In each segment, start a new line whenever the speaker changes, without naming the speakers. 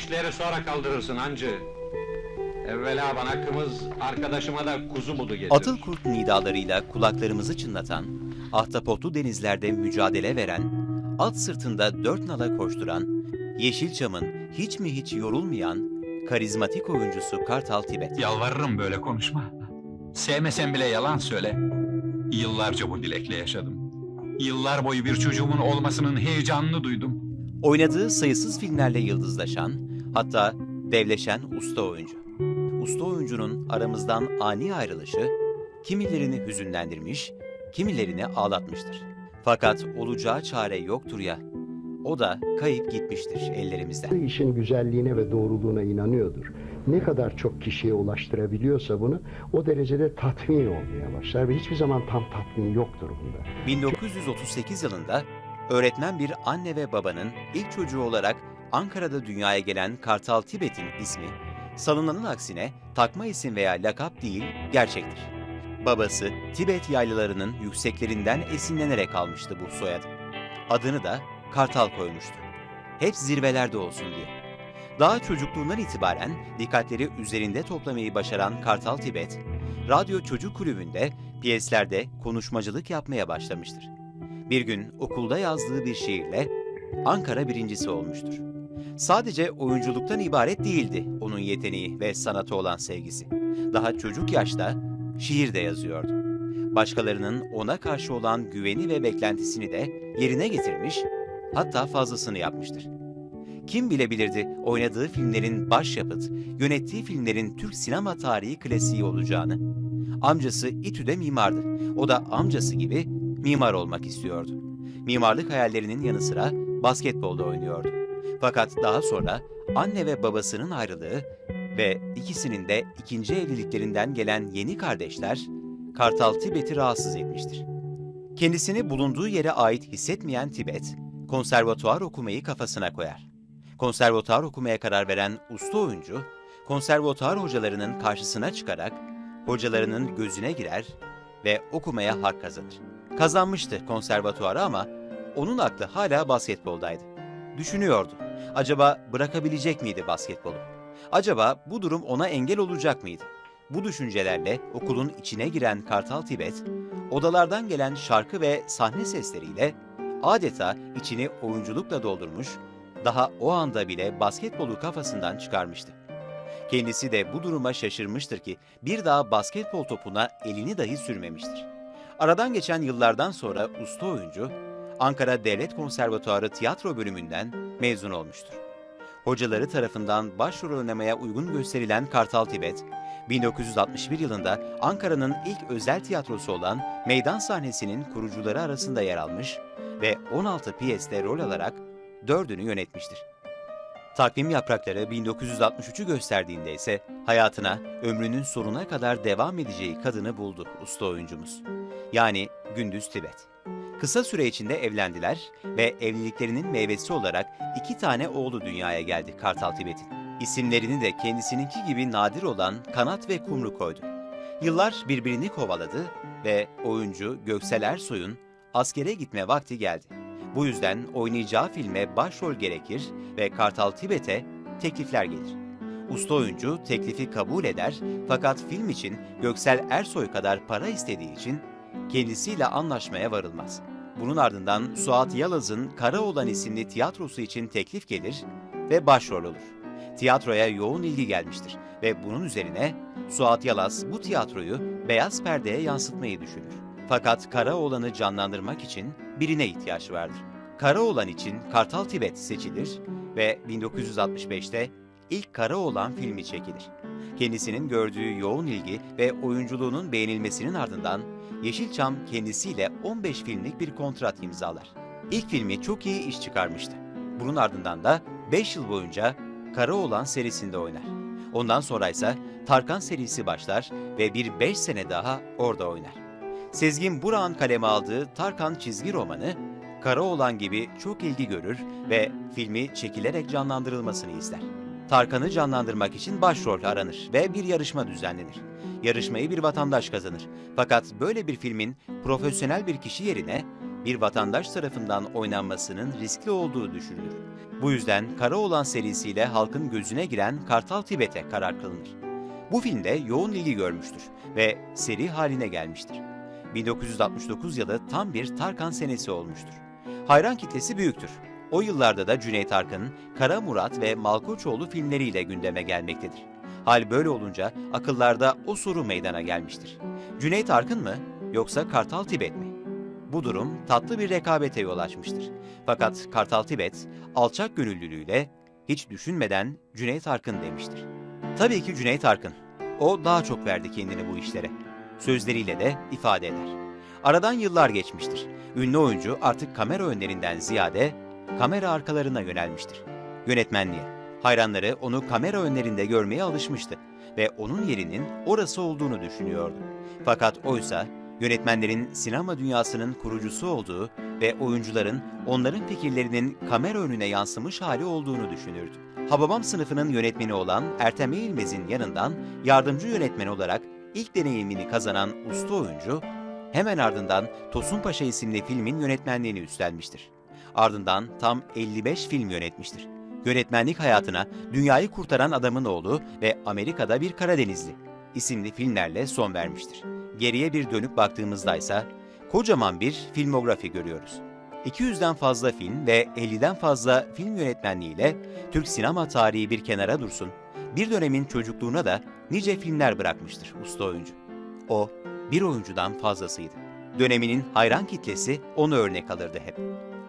Leşleri sonra kaldırırsın hancı. Evvela bana kımız, arkadaşıma da kuzu budu getir.
Atıl kurt nidalarıyla kulaklarımızı çınlatan, ahtapotlu denizlerde mücadele veren, at sırtında dört nala koşturan, Yeşilçam'ın hiç mi hiç yorulmayan, karizmatik oyuncusu Kartal Tibet.
Yalvarırım böyle konuşma. Sevmesen bile yalan söyle. Yıllarca bu dilekle yaşadım. Yıllar boyu bir çocuğumun olmasının heyecanını duydum.
Oynadığı sayısız filmlerle yıldızlaşan, hatta devleşen usta oyuncu. Usta oyuncunun aramızdan ani ayrılışı, kimilerini hüzünlendirmiş, kimilerini ağlatmıştır. Fakat olacağı çare yoktur ya, o da kayıp gitmiştir ellerimizden.
işin güzelliğine ve doğruluğuna inanıyordur. Ne kadar çok kişiye ulaştırabiliyorsa bunu o derecede tatmin olmaya başlar ve hiçbir zaman tam tatmin yoktur bunda.
1938 yılında öğretmen bir anne ve babanın ilk çocuğu olarak Ankara'da dünyaya gelen Kartal Tibet'in ismi, salınanın aksine takma isim veya lakap değil, gerçektir. Babası Tibet yaylalarının yükseklerinden esinlenerek almıştı bu soyadı. Adını da Kartal koymuştu. Hep zirvelerde olsun diye. Daha çocukluğundan itibaren dikkatleri üzerinde toplamayı başaran Kartal Tibet, radyo çocuk kulübünde piyeslerde konuşmacılık yapmaya başlamıştır. Bir gün okulda yazdığı bir şiirle Ankara birincisi olmuştur. Sadece oyunculuktan ibaret değildi onun yeteneği ve sanata olan sevgisi. Daha çocuk yaşta şiir de yazıyordu. Başkalarının ona karşı olan güveni ve beklentisini de yerine getirmiş, hatta fazlasını yapmıştır. Kim bilebilirdi oynadığı filmlerin başyapıt, yönettiği filmlerin Türk sinema tarihi klasiği olacağını? Amcası İTÜ'de mimardı. O da amcası gibi mimar olmak istiyordu. Mimarlık hayallerinin yanı sıra basketbolda oynuyordu. Fakat daha sonra anne ve babasının ayrılığı ve ikisinin de ikinci evliliklerinden gelen yeni kardeşler Kartal Tibet'i rahatsız etmiştir. Kendisini bulunduğu yere ait hissetmeyen Tibet, konservatuar okumayı kafasına koyar. Konservatuar okumaya karar veren usta oyuncu, konservatuar hocalarının karşısına çıkarak hocalarının gözüne girer ve okumaya hak kazanır. Kazanmıştı konservatuarı ama onun aklı hala basketboldaydı. Düşünüyordu. Acaba bırakabilecek miydi basketbolu? Acaba bu durum ona engel olacak mıydı? Bu düşüncelerle okulun içine giren Kartal Tibet, odalardan gelen şarkı ve sahne sesleriyle adeta içini oyunculukla doldurmuş, daha o anda bile basketbolu kafasından çıkarmıştı. Kendisi de bu duruma şaşırmıştır ki bir daha basketbol topuna elini dahi sürmemiştir. Aradan geçen yıllardan sonra usta oyuncu, Ankara Devlet Konservatuarı tiyatro bölümünden mezun olmuştur. Hocaları tarafından başrol oynamaya uygun gösterilen Kartal Tibet, 1961 yılında Ankara'nın ilk özel tiyatrosu olan Meydan sahnesinin kurucuları arasında yer almış ve 16 piyeste rol alarak dördünü yönetmiştir. Takvim yaprakları 1963'ü gösterdiğinde ise hayatına ömrünün sonuna kadar devam edeceği kadını buldu usta oyuncumuz. Yani Gündüz Tibet. Kısa süre içinde evlendiler ve evliliklerinin meyvesi olarak iki tane oğlu dünyaya geldi Kartal Tibet'in. İsimlerini de kendisininki gibi nadir olan Kanat ve Kumru koydu. Yıllar birbirini kovaladı ve oyuncu Göksel Ersoy'un askere gitme vakti geldi. Bu yüzden oynayacağı filme başrol gerekir ve Kartal Tibet'e teklifler gelir. Usta oyuncu teklifi kabul eder fakat film için Göksel Ersoy kadar para istediği için kendisiyle anlaşmaya varılmaz. Bunun ardından Suat Yalaz'ın Karaoğlan isimli tiyatrosu için teklif gelir ve başrol olur. Tiyatroya yoğun ilgi gelmiştir ve bunun üzerine Suat Yalaz bu tiyatroyu beyaz perdeye yansıtmayı düşünür. Fakat Karaoğlan'ı canlandırmak için birine ihtiyaç vardır. Karaoğlan için Kartal Tibet seçilir ve 1965'te ilk Karaoğlan filmi çekilir. Kendisinin gördüğü yoğun ilgi ve oyunculuğunun beğenilmesinin ardından Yeşilçam kendisiyle 15 filmlik bir kontrat imzalar. İlk filmi çok iyi iş çıkarmıştı. Bunun ardından da 5 yıl boyunca Karaoğlan serisinde oynar. Ondan sonra ise Tarkan serisi başlar ve bir 5 sene daha orada oynar. Sezgin Burak'ın kaleme aldığı Tarkan çizgi romanı, Karaoğlan gibi çok ilgi görür ve filmi çekilerek canlandırılmasını ister. Tarkan'ı canlandırmak için başrol aranır ve bir yarışma düzenlenir. Yarışmayı bir vatandaş kazanır. Fakat böyle bir filmin profesyonel bir kişi yerine bir vatandaş tarafından oynanmasının riskli olduğu düşünülür. Bu yüzden Karaoğlan serisiyle halkın gözüne giren Kartal Tibet'e karar kılınır. Bu filmde yoğun ilgi görmüştür ve seri haline gelmiştir. 1969 yılı tam bir Tarkan senesi olmuştur. Hayran kitlesi büyüktür. O yıllarda da Cüneyt Arkın'ın Kara Murat ve Malkoçoğlu filmleriyle gündeme gelmektedir. Hal böyle olunca akıllarda o soru meydana gelmiştir. Cüneyt Arkın mı yoksa Kartal Tibet mi? Bu durum tatlı bir rekabete yol açmıştır. Fakat Kartal Tibet alçak gönüllülüğüyle hiç düşünmeden Cüneyt Arkın demiştir. Tabii ki Cüneyt Arkın. O daha çok verdi kendini bu işlere. Sözleriyle de ifade eder. Aradan yıllar geçmiştir. Ünlü oyuncu artık kamera önlerinden ziyade kamera arkalarına yönelmiştir. Yönetmenliğe. Hayranları onu kamera önlerinde görmeye alışmıştı ve onun yerinin orası olduğunu düşünüyordu. Fakat oysa yönetmenlerin sinema dünyasının kurucusu olduğu ve oyuncuların onların fikirlerinin kamera önüne yansımış hali olduğunu düşünürdü. Hababam sınıfının yönetmeni olan Ertem Eğilmez'in yanından yardımcı yönetmen olarak ilk deneyimini kazanan usta oyuncu, hemen ardından Tosun Paşa isimli filmin yönetmenliğini üstlenmiştir. Ardından tam 55 film yönetmiştir. Yönetmenlik hayatına Dünyayı Kurtaran Adamın Oğlu ve Amerika'da Bir Karadenizli isimli filmlerle son vermiştir. Geriye bir dönüp baktığımızda ise kocaman bir filmografi görüyoruz. 200'den fazla film ve 50'den fazla film yönetmenliğiyle Türk sinema tarihi bir kenara dursun, bir dönemin çocukluğuna da nice filmler bırakmıştır usta oyuncu. O, bir oyuncudan fazlasıydı. Döneminin hayran kitlesi onu örnek alırdı hep.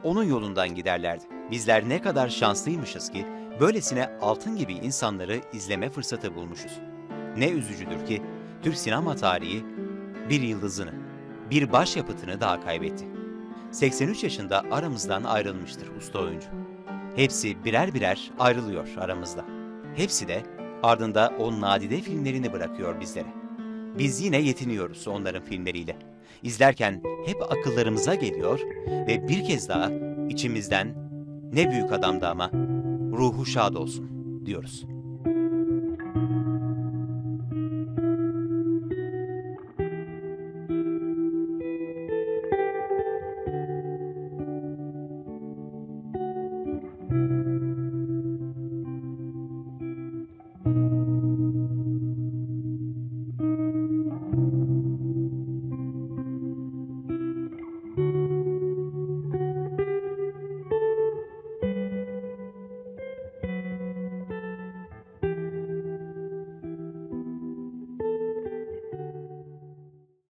Onun yolundan giderlerdi. Bizler ne kadar şanslıymışız ki böylesine altın gibi insanları izleme fırsatı bulmuşuz. Ne üzücüdür ki Türk sinema tarihi bir yıldızını, bir başyapıtını daha kaybetti. 83 yaşında aramızdan ayrılmıştır usta oyuncu. Hepsi birer birer ayrılıyor aramızda. Hepsi de ardında o nadide filmlerini bırakıyor bizlere. Biz yine yetiniyoruz onların filmleriyle. İzlerken hep akıllarımıza geliyor ve bir kez daha içimizden ne büyük adamdı ama ruhu şad olsun diyoruz.